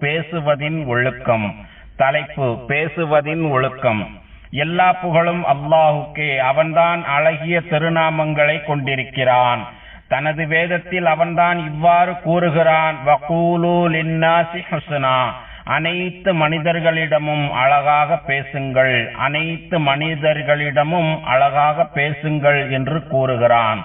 பேசுவதின் ஒழுக்கம். தலைப்பு பேசுவதின் ஒழுக்கம். எல்லா புகழும் அல்லாஹுக்கே. அவன்தான் அழகிய திருநாமங்களை கொண்டிருக்கிறான். தனது வேதத்தில் அவன்தான் இவ்வாறு கூறுகிறான் வகூலு அனைத்து மனிதர்களிடமும் அழகாக பேசுங்கள். அனைத்து மனிதர்களிடமும் அழகாக பேசுங்கள் என்று கூறுகிறான்.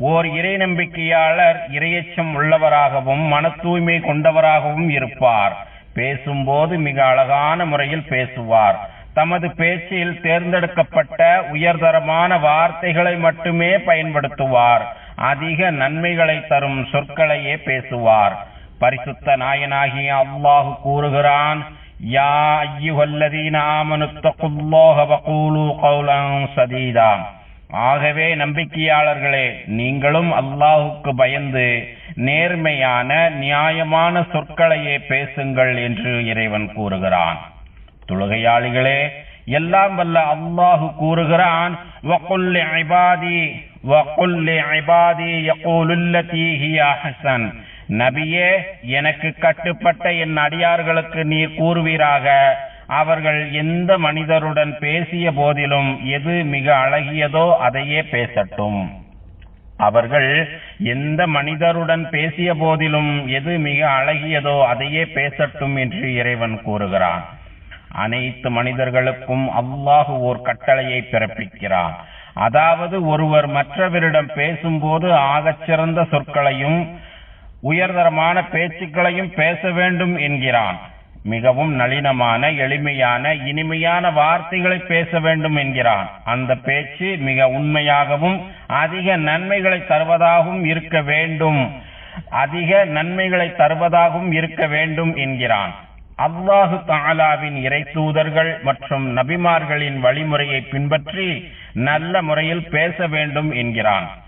ஓர் இறை நம்பிக்கையாளர் இரையச்சம் உள்ளவராகவும் மன தூய்மை கொண்டவராகவும் இருப்பார். பேசும்போது மிக அழகான முறையில் பேசுவார். தமது பேச்சில் தேர்ந்தெடுக்கப்பட்ட உயர்தரமான வார்த்தைகளை மட்டுமே பயன்படுத்துவார். அதிக நன்மைகளை தரும் சொற்களையே பேசுவார். பரிசுத்த நாயனாகிய அல்லாஹு கூறுகிறான் யா ஐயுஹல்லதீன ஆமனுத்தகுல்லாஹ வகூலு கௌலன் சதீதாம் ஆகவே நம்பிக்கையாளர்களே நீங்களும் அல்லாஹுக்கு பயந்து நேர்மையான நியாயமான சொற்களையே பேசுங்கள் என்று இறைவன் கூறுகிறான். தொழுகையாளிகளே எல்லாம் வல்ல அல்லாஹு கூறுகிறான் நபியே எனக்கு கட்டுப்பட்ட என் அடியார்களுக்கு நீர் கூறுவீராக. அவர்கள் எந்த மனிதருடன் பேசிய போதிலும் எது மிக அழகியதோ அதையே பேசட்டும். அவர்கள் எந்த மனிதருடன் பேசிய போதிலும் எது மிக அழகியதோ அதையே பேசட்டும் என்று இறைவன் கூறுகிறான். அனைத்து மனிதர்களுக்கும் அல்லாஹு ஓர் கட்டளையை பிறப்பிக்கிறான். அதாவது ஒருவர் மற்றவரிடம் பேசும்போது ஆகச் சிறந்த சொற்களையும் உயர்தரமான பேச்சுக்களையும் பேச வேண்டும் என்கிறான். மிகவும் நளினமான எளிமையான இனிமையான வார்த்தைகளை பேச வேண்டும் என்கிறான். அந்த பேச்சு மிக உண்மையாகவும் அதிக நன்மைகளை தருவதாகவும் இருக்க வேண்டும். அதிக நன்மைகளை தருவதாகவும் இருக்க வேண்டும் என்கிறான். அல்லாஹு தாலாவின் இறை தூதர்கள் மற்றும் நபிமார்களின் வழிமுறையை பின்பற்றி நல்ல முறையில் பேச வேண்டும் என்கிறான்.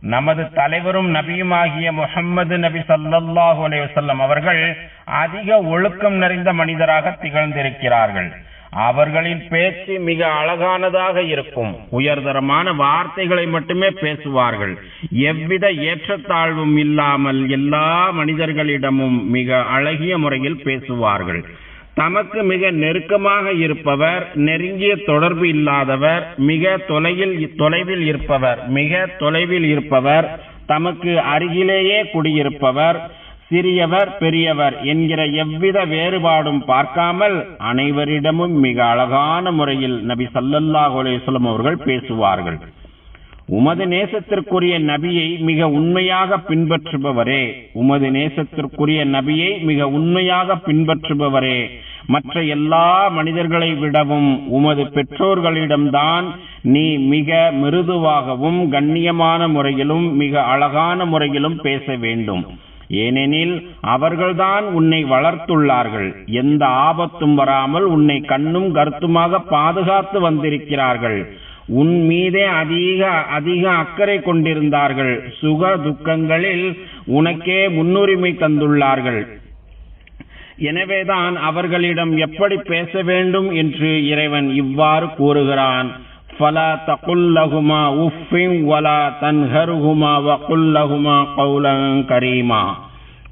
நமது தலைவரும் நபியுமாகிய முகம்மது நபி ஸல்லல்லாஹு அலைஹி அவர்கள் அதிக ஒழுக்கம் நிறைந்த மனிதராக திகழ்ந்திருக்கிறார்கள். அவர்களின் பேச்சு மிக அழகானதாக இருக்கும். உயர்தரமான வார்த்தைகளை மட்டுமே பேசுவார்கள். எவ்வித ஏற்றத்தாழ்வும் இல்லாமல் எல்லா மனிதர்களிடமும் மிக அழகிய முறையில் பேசுவார்கள். தமக்கு மிக நெருக்கமாக இருப்பவர் நெருங்கிய தொடர்பு இல்லாதவர் மிக தொலைவில் தொலைவில் இருப்பவர் மிக தொலைவில் இருப்பவர் தமக்கு அருகிலேயே குடியிருப்பவர் சிறியவர் பெரியவர் என்கிற எவ்வித வேறுபாடும் பார்க்காமல் அனைவரிடமும் மிக அழகான முறையில் நபி சல்லல்லாஹ் அலேஸ்லம் அவர்கள் பேசுவார்கள். உமது நேசத்திற்குரிய நபியை மிக உண்மையாக பின்பற்றுபவரே. உமது நேசத்திற்குரிய நபியை மிக உண்மையாக பின்பற்றுபவரே. மற்ற எல்லா மனிதர்களை விடவும் உமது பெற்றோர்களிடம்தான் நீ மிக மிருதுவாகவும் கண்ணியமான முறையிலும் மிக அழகான முறையிலும் பேச வேண்டும். ஏனெனில் அவர்கள்தான் உன்னை வளர்த்துள்ளார்கள். எந்த ஆபத்தும் வராமல் உன்னை கண்ணும் கருத்துமாக பாதுகாத்து வந்திருக்கிறார்கள். உன் மீதே அதிக அதிக அக்கறை கொண்டிருந்தார்கள் சுக துக்கங்களில் உனக்கே முன்னுரிமை தந்துள்ளார்கள் எனவேதான் அவர்களிடம் எப்படி பேச வேண்டும் என்று இறைவன் இவ்வாறு கூறுகிறான் فلا تقل لهما اف ولا تنهرهما وقل لهما قولا كريما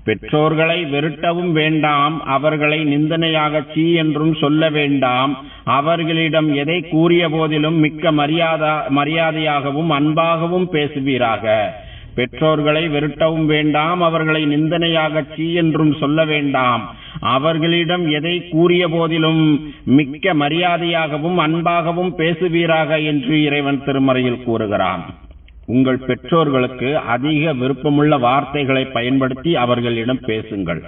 பெற்றோர்களை வெறுட்டவும் வேண்டாம் அவர்களை நிந்தனையாக சீ என்றும் சொல்ல வேண்டாம். அவர்களிடம் எதை கூறிய போதிலும் மிக்க மரியாதா மரியாதையாகவும் அன்பாகவும் பேசுவீராக. பெற்றோர்களை வெறுட்டவும் வேண்டாம் அவர்களை நிந்தனையாக சீ என்றும் சொல்ல வேண்டாம். அவர்களிடம் எதை கூறிய போதிலும் மிக்க மரியாதையாகவும் அன்பாகவும் பேசுவீராக என்று இறைவன் திருமறையில் கூறுகிறான். உங்கள் பெற்றோர்களுக்கு அதிக விருப்பமுள்ள வார்த்தைகளை பயன்படுத்தி அவர்களிடம் பேசுங்கள்.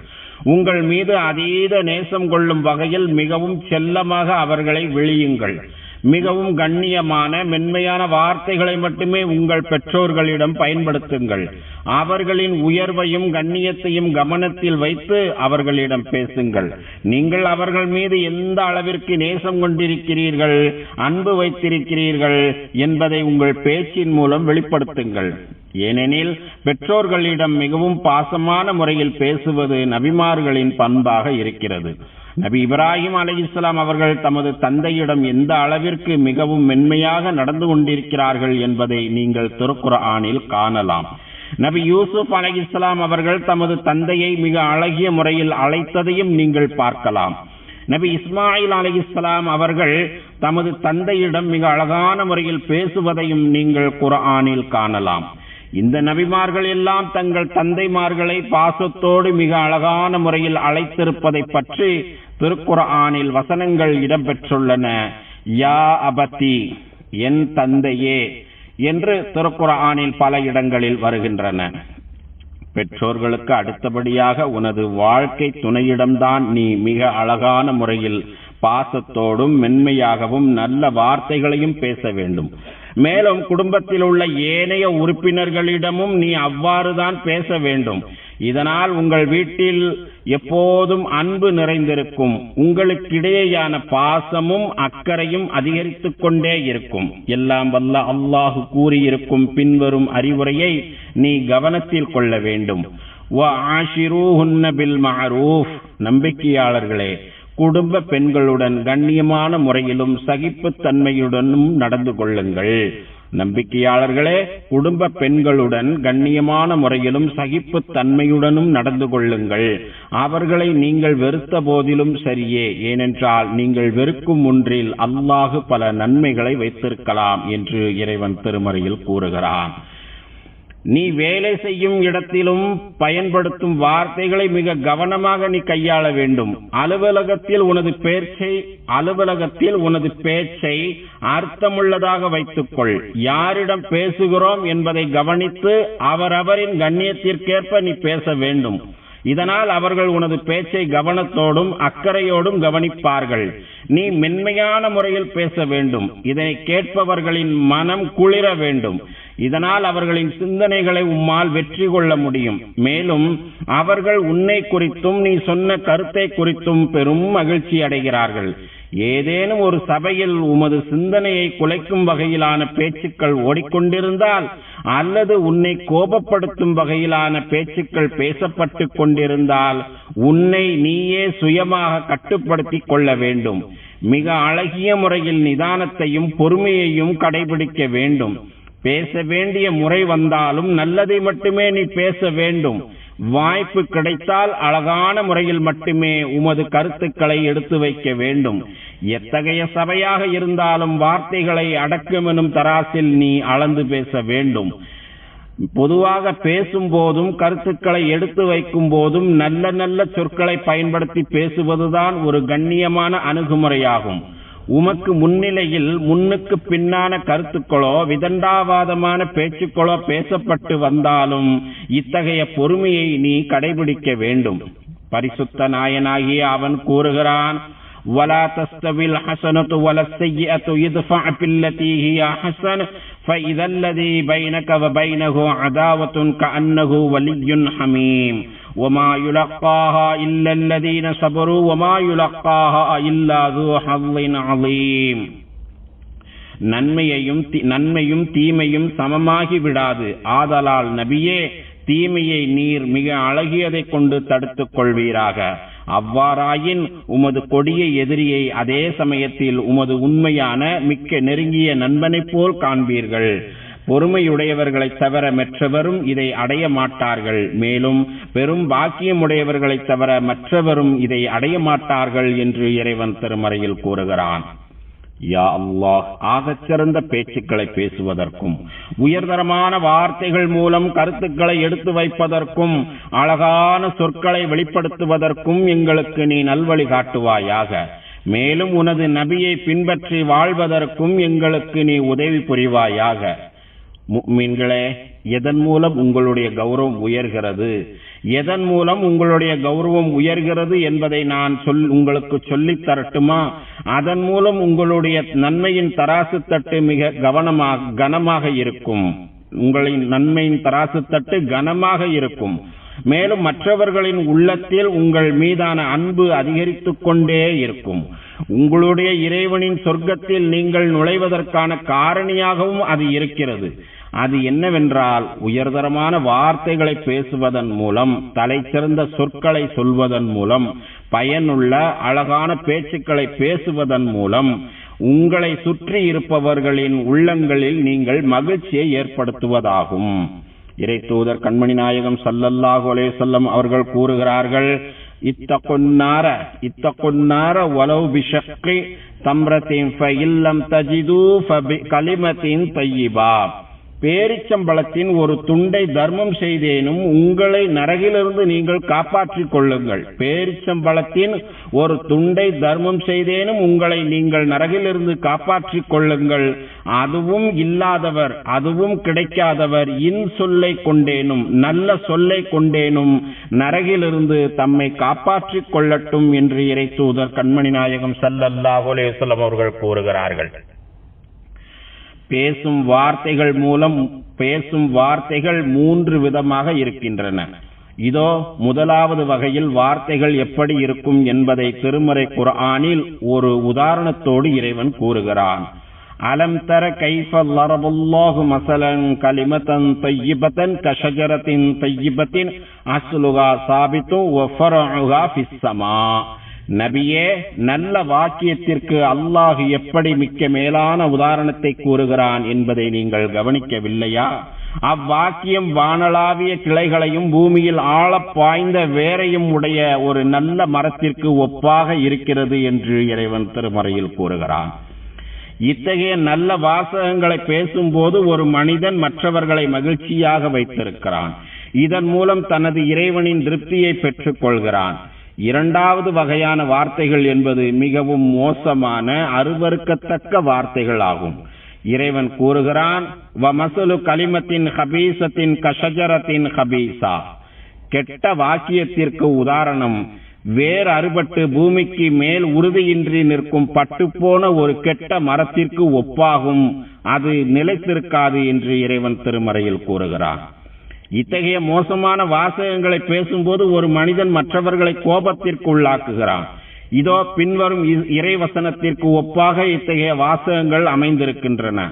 உங்கள் மீது அதீத நேசம் கொள்ளும் வகையில் மிகவும் செல்லமாக அவர்களை விழியுங்கள். மிகவும் கண்ணியமான மென்மையான வார்த்தைகளை மட்டுமே உங்கள் பெற்றோர்களிடம் பயன்படுத்துங்கள். அவர்களின் உயர்வையும் கண்ணியத்தையும் கவனத்தில் வைத்து அவர்களிடம் பேசுங்கள். நீங்கள் அவர்கள் மீது எந்த அளவிற்கு நேசம் கொண்டிருக்கிறீர்கள் அன்பு வைத்திருக்கிறீர்கள் என்பதை உங்கள் பேச்சின் மூலம் வெளிப்படுத்துங்கள். ஏனெனில் பெற்றோர்களிடம் மிகவும் பாசமான முறையில் பேசுவது நபிமார்களின் பண்பாக இருக்கிறது. நபி இப்ராஹிம் அலி இஸ்லாம் அவர்கள் தமது தந்தையிடம் எந்த அளவிற்கு மிகவும் மென்மையாக நடந்து கொண்டிருக்கிறார்கள் என்பதை நீங்கள் திருக்குர்ஆனில் காணலாம். நபி யூசுப் அலி இஸ்லாம் அவர்கள் தமது தந்தையை மிக அழகிய முறையில் அழைத்ததையும் நீங்கள் பார்க்கலாம். நபி இஸ்மாயில் அலி இஸ்லாம் அவர்கள் தமது தந்தையிடம் மிக அழகான முறையில் பேசுவதையும் நீங்கள் குரானில் காணலாம். இந்த நபிமார்கள் எல்லாம் தங்கள் தந்தைமார்களை பாசத்தோடு மிக அழகான முறையில் அழைத்திருப்பதை பற்றி திருக்குர்ஆனில் வசனங்கள் இடம்பெற்றுள்ளன. யா அபத்தி என் தந்தையே என்று திருக்குர்ஆனில் பல இடங்களில் வருகின்றன. பெற்றோர்களுக்கு அடுத்தபடியாக உனது வாழ்க்கை துணையிடம்தான் நீ மிக அழகான முறையில் பாசத்தோடும் மென்மையாகவும் நல்ல வார்த்தைகளையும் பேச வேண்டும். மேலும் குடும்பத்தில் உள்ள ஏனைய உறுப்பினர்களிடமும் நீ அவ்வாறுதான் பேச வேண்டும். இதனால் உங்கள் வீட்டில் எப்போதும் அன்பு நிறைந்திருக்கும். உங்களுக்கிடையேயான பாசமும் அக்கறையும் அதிகரித்துக் கொண்டே இருக்கும். எல்லாம் வல்ல அல்லாஹு கூறியிருக்கும் பின்வரும் அறிவுரையை நீ கவனத்தில் கொள்ள வேண்டும். நம்பிக்கையாளர்களே குடும்ப பெண்களுடன் கண்ணியமான முறையிலும் சகிப்புத்தன்மையுடனும் நடந்து கொள்ளுங்கள். நம்பிக்கையாளர்களே குடும்ப பெண்களுடன் கண்ணியமான முறையிலும் சகிப்பு தன்மையுடனும் நடந்து கொள்ளுங்கள். அவர்களை நீங்கள் வெறுத்த போதிலும் சரியே ஏனென்றால் நீங்கள் வெறுக்கும் ஒன்றில் அல்லாஹு பல நன்மைகளை வைத்திருக்கலாம் என்று இறைவன் திருமறையில் கூறுகிறான். நீ வேலை செய்யும் இடத்திலும் பயன்படுத்தும் வார்த்தைகளை மிக கவனமாக நீ கையாள வேண்டும். அலுவலகத்தில் உனது பேச்சை அலுவலகத்தில் உனது பேச்சை அர்த்தமுள்ளதாக வைத்துக்கொள். யாரிடம் பேசுகிறோம் என்பதை கவனித்து அவரவரின் கண்ணியத்திற்கேற்ப நீ பேச வேண்டும். இதனால் அவர்கள் உனது பேச்சை கவனத்தோடும் அக்கறையோடும் கவனிப்பார்கள். நீ மென்மையான முறையில் பேச வேண்டும். இதனை கேட்பவர்களின் மனம் குளிர வேண்டும். இதனால் அவர்களின் சிந்தனைகளை உம்மால் வெற்றி கொள்ள முடியும். மேலும் அவர்கள் உன்னை குறித்தும் நீ சொன்ன கருத்தை குறித்தும் பெரும் மகிழ்ச்சி அடைகிறார்கள். ஏதேனும் ஒரு சபையில் உமது சிந்தனையை குலைக்கும் வகையிலான பேச்சுக்கள் ஓடிக்கொண்டிருந்தால் அல்லது உன்னை கோபப்படுத்தும் வகையிலான பேச்சுக்கள் பேசப்பட்டு கொண்டிருந்தால் உன்னை நீயே சுயமாக கட்டுப்படுத்திக் கொள்ள வேண்டும். மிக அழகிய முறையில் நிதானத்தையும் பொறுமையையும் கடைபிடிக்க வேண்டும். பேச வேண்டிய முறை வந்தாலும் நல்லதை மட்டுமே நீ பேச வேண்டும். வாய்ப்பு கிடைத்தால் அழகான முறையில் மட்டுமே உமது கருத்துக்களை எடுத்து வைக்க வேண்டும். எத்தகைய சபையாக இருந்தாலும் வார்த்தைகளை அடக்கும் எனும் தராசில் நீ அளந்து பேச வேண்டும். பொதுவாக பேசும் போதும் கருத்துக்களை எடுத்து வைக்கும் போதும் நல்ல நல்ல சொற்களை பயன்படுத்தி பேசுவதுதான் ஒரு கண்ணியமான அணுகுமுறையாகும். உமக்கு முன்னிலையில் முன்னுக்கு பின்னான கருத்துக்களோ விதண்டாவாதமான பேச்சுக்களோ பேசப்பட்டு வந்தாலும் இத்தகைய பொறுமையை நீ கடைபிடிக்க வேண்டும் பரிசுத்த நாயனாகிய அவன் கூறுகிறான் ولا تستوي الحسنة ولا السيئة يدفع بالتي هي أحسن فإذا الذي بينك وبينه عداوة كأنه ولي حميم وما يلقاها إلا الذين صبروا وما يلقاها إلا ذو حظ عظيم நன்மையையும் நன்மையும் தீமையும் சமமாகி விடாது ஆதலால் நபியே தீமையை நீர் மிக அழகியதை கொண்டு தடுத்துக் கொள்வீராக அவ்வாறாயின் உமது கொடிய எதிரியை அதே சமயத்தில் உமது உண்மையான மிக்க நெருங்கிய நண்பனைப் போல் காண்பீர்கள் பொறுமையுடையவர்களைத் தவிர மற்றவரும் இதை அடைய மாட்டார்கள். மேலும் பெரும் பாக்கியமுடையவர்களைத் தவிர மற்றவரும் இதை அடைய மாட்டார்கள் என்று இறைவன் திருமறையில் கூறுகிறான். யா அல்லாஹ் ஆகச்சிறந்த பேச்சுக்களை பேசுவதற்கும் உயர்தரமான வார்த்தைகள் மூலம் கருத்துக்களை எடுத்து வைப்பதற்கும் அழகான சொற்களை வெளிப்படுத்துவதற்கும் எங்களுக்கு நீ நல்வழி காட்டுவாயாக. மேலும் உனது நபியை பின்பற்றி வாழ்வதற்கும் எங்களுக்கு நீ உதவி புரிவாயாக. முக்மீன்களே எதன் மூலம் உங்களுடைய கௌரவம் உயர்கிறது? எதன் மூலம் உங்களுடைய கௌரவம் உயர்கிறது என்பதை நான் சொல் உங்களுக்கு சொல்லித் தரட்டுமா? அதன் மூலம் உங்களுடைய நன்மையின் தராசு தட்டு மிக கவனமாக கனமாக இருக்கும். உங்களின் நன்மையின் தராசு தட்டு கனமாக இருக்கும். மேலும் மற்றவர்களின் உள்ளத்தில் உங்கள் மீதான அன்பு அதிகரித்துக் கொண்டே இருக்கும். உங்களுடைய இறைவனின் சொர்க்கத்தில் நீங்கள் நுழைவதற்கான காரணியாகவும் அது இருக்கிறது. அது என்னவென்றால் உயர்தரமான வார்த்தைகளை பேசுவதன் மூலம் தலைச்சிறந்த சொற்களை சொல்வதன் மூலம் பயனுள்ள அழகான பேச்சுக்களை பேசுவதன் மூலம் உங்களை சுற்றி இருப்பவர்களின் உள்ளங்களில் நீங்கள் மகிழ்ச்சியை ஏற்படுத்துவதாகும். இறை தூதர் கண்மணி நாயகம் சல்லல்லாஹு அலைஹி அவர்கள் கூறுகிறார்கள் இத்த கொன்னார இத்த பிஷக்கி தம்ரத்தின் ஃபஇல்லம் தஜிது கலிமத்தின் தையிபா பேரிச்சம்பளத்தின் ஒரு துண்டை தர்மம் செய்தேனும் உங்களை நரகிலிருந்து நீங்கள் காப்பாற்றிக் கொள்ளுங்கள். பேரிச்சம்பளத்தின் ஒரு துண்டை தர்மம் செய்தேனும் உங்களை நீங்கள் நரகிலிருந்து காப்பாற்றிக் கொள்ளுங்கள். அதுவும் இல்லாதவர் அதுவும் கிடைக்காதவர் இன் சொல்லை கொண்டேனும் நல்ல சொல்லை கொண்டேனும் நரகிலிருந்து தம்மை காப்பாற்றிக் கொள்ளட்டும் என்று இறை தூதர் கண்மணி நாயகம் சல்லல்லாஹு அலைஹி அவர்கள் கூறுகிறார்கள். பேசும் வார்த்தைகள் மூலம் பேசும் வார்த்தைகள் மூன்று விதமாக இருக்கின்றன. இதோ முதலாவது வகையில் வார்த்தைகள் எப்படி இருக்கும் என்பதை திருமறை குர்ஆனில் ஒரு உதாரணத்தோடு இறைவன் கூறுகிறான். அலம் தர கைஃப லரபுல்லாஹு மசலன் கலிமத்தன் தையிபத்தன் கஷஜரத்தின் தையிபத்தின் அஸ்லுகா சாபித்து வஃபரஉகா ஃபிஸ்ஸமா நபியே நல்ல வாக்கியத்திற்கு அல்லாஹ் எப்படி மிக்க மேலான உதாரணத்தை கூறுகிறான் என்பதை நீங்கள் கவனிக்கவில்லையா? அவ்வாக்கியம் வானளாவிய கிளைகளையும் பூமியில் ஆழப் பாய்ந்த வேரையும் உடைய ஒரு நல்ல மரத்திற்கு ஒப்பாக இருக்கிறது என்று இறைவன் திருமறையில் கூறுகிறான். இத்தகைய நல்ல வாசகங்களை பேசும்போது ஒரு மனிதன் மற்றவர்களை மகிழ்ச்சியாக வைத்திருக்கிறான். இதன் மூலம் தனது இறைவனின் திருப்தியை பெற்றுக் கொள்கிறான். இரண்டாவது வகையான வார்த்தைகள் என்பது மிகவும் மோசமான அருவறுக்கத்தக்க வார்த்தைகள் ஆகும். இறைவன் கூறுகிறான் வமசலு கலிமத்தின் ஹபீசத்தின் கஷஜரத்தின் ஹபீசா. கெட்ட வாக்கியத்திற்கு உதாரணம் வேர் அறுபட்டு பூமிக்கு மேல் உறுதியின்றி நிற்கும் பட்டுப்போன ஒரு கெட்ட மரத்திற்கு ஒப்பாகும் அது நிலைத்திருக்காது என்று இறைவன் திருமறையில் கூறுகிறான். இத்தகைய மோசமான வாசகங்களை பேசும்போது ஒரு மனிதன் மற்றவர்களை கோபத்திற்கு உள்ளாக்குகிறான் இதோ பின்வரும் இறைவசனத்திற்கு ஒப்பாக இத்தகைய வாசகங்கள் அமைந்திருக்கின்றன.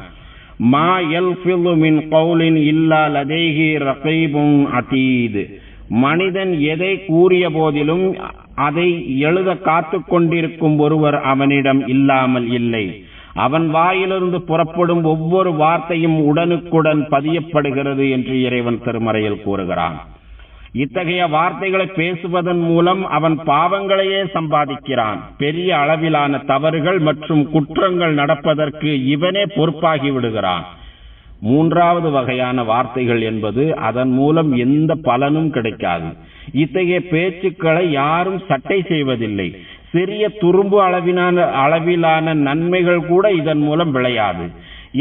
மா எல் மின் கவுலின் இல்லா லதேஹி ரகீபுன் அதீது. மனிதன் எதை கூறிய போதிலும் அதை எழுத காத்து கொண்டிருக்கும் ஒருவர் அவனிடம் இல்லாமல் இல்லை. அவன் வாயிலிருந்து புறப்படும் ஒவ்வொரு வார்த்தையும் உடனுக்குடன் பதியப்படுகிறது என்று இறைவன் திருமறையில் கூறுகிறான். இத்தகைய வார்த்தைகளை பேசுவதன் மூலம் அவன் பாவங்களையே சம்பாதிக்கிறான். பெரிய அளவிலான தவறுகள் மற்றும் குற்றங்கள் நடப்பதற்கு இவனே பொறுப்பாகி விடுகிறான். மூன்றாவது வகையான வார்த்தைகள் என்பது அதன் மூலம் எந்த பலனும் கிடைக்காது. இத்தகைய பேச்சுக்களை யாரும் சட்டை செய்வதில்லை. சிறிய துரும்பு அளவிலான அளவிலான நன்மைகள் கூட இதன் மூலம் விளையாது.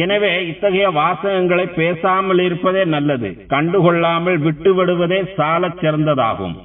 எனவே இத்தகைய வாசகங்களை பேசாமல் இருப்பதே நல்லது. கண்டுகொள்ளாமல் விட்டுவிடுவதே சாலச் சிறந்ததாகும்.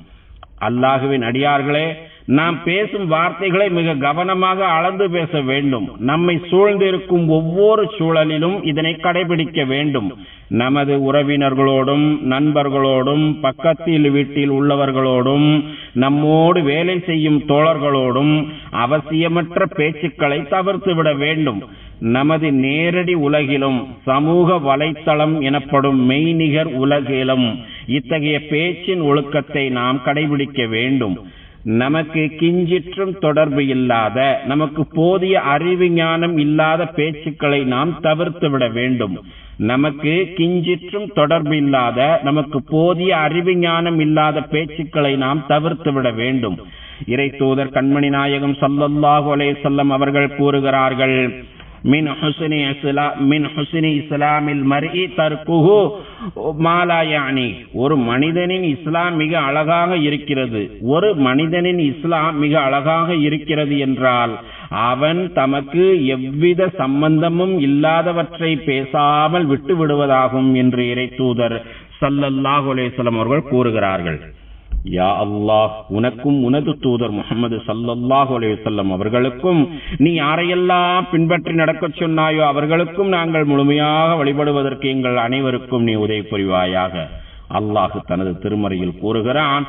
அல்லாஹுவின் அடியார்களே நாம் பேசும் வார்த்தைகளை மிக கவனமாக அளந்து பேச வேண்டும். நம்மை சூழ்ந்திருக்கும் ஒவ்வொரு சூழலிலும் இதனை கடைபிடிக்க வேண்டும். நமது உறவினர்களோடும் நண்பர்களோடும் பக்கத்தில் வீட்டில் உள்ளவர்களோடும் நம்மோடு வேலை செய்யும் தோழர்களோடும் அவசியமற்ற பேச்சுக்களை தவிர்த்து விட வேண்டும். நமது நேரடி உலகிலும் சமூக வலைத்தளம் எனப்படும் மெய்நிகர் உலகிலும் இத்தகைய பேச்சின் ஒழுக்கத்தை நாம் கடைபிடிக்க வேண்டும். நமக்கு கிஞ்சிற்றும் தொடர்பு இல்லாத நமக்கு போதிய அறிவு ஞானம் இல்லாத பேச்சுக்களை நாம் தவிர்த்து விட வேண்டும். நமக்கு கிஞ்சிற்றும் தொடர்பு இல்லாத நமக்கு போதிய அறிவு ஞானம் இல்லாத பேச்சுக்களை நாம் தவிர்த்து விட வேண்டும். இறை தூதர் கண்மணி நாயகம் சல்லல்லாஹு அலே வஸல்லம் அவர்கள் கூறுகிறார்கள் மின் ஹுஸ்னி இஸ்லா மின் ஹுஸ்னி இஸ்லாமில் மரி தற்குஹு மாலாயானி ஒரு மனிதனின் இஸ்லாம் மிக அழகாக இருக்கிறது. ஒரு மனிதனின் இஸ்லாம் மிக அழகாக இருக்கிறது என்றால் அவன் தமக்கு எவ்வித சம்பந்தமும் இல்லாதவற்றை பேசாமல் விட்டு விடுவதாகும் என்று இறை தூதர் சல்லல்லாஹு அவர்கள் கூறுகிறார்கள். யா அல்லாஹ் உனக்கும் உனது தூதர் முகமது சல்லல்லாஹு அலையுசல்லம் அவர்களுக்கும் நீ யாரையெல்லாம் பின்பற்றி நடக்கச் சொன்னாயோ அவர்களுக்கும் நாங்கள் முழுமையாக வழிபடுவதற்கு எங்கள் அனைவருக்கும் நீ உதவி புரிவாயாக. அல்லாஹ் தனது திருமறையில் கூறுகிறான்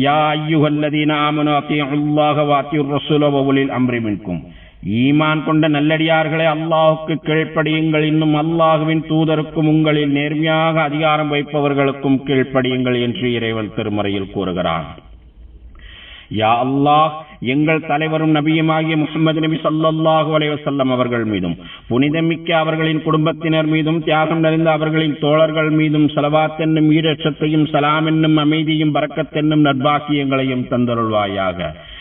யா ஐயுகல்லதீன ஆமனு அத்தியுல்லாக வாத்தியுர் ரசூல வஉலில் அம்ரிமின்கும் ஈமான் கொண்ட நல்லடியார்களே அல்லாஹுக்கு கீழ்ப்படியுங்கள். இன்னும் அல்லாஹுவின் தூதருக்கும் உங்களில் நேர்மையாக அதிகாரம் வைப்பவர்களுக்கும் கீழ்ப்படியுங்கள் என்று இறைவன் திருமறையில் கூறுகிறான். யா அல்லாஹ் எங்கள் தலைவரும் நபியுமாகிய முகமது நபி ஸல்லல்லாஹு அலைவசல்லம் அவர்கள் மீதும் புனிதமிக்க அவர்களின் குடும்பத்தினர் மீதும் தியாகம் நிறைந்த அவர்களின் தோழர்கள் மீதும் சலவாத் என்னும் ஈரட்சத்தையும் சலாம் என்னும் அமைதியும் பறக்கத்தென்னும் நட்பாக்கியங்களையும் தந்தருள்வாயாக.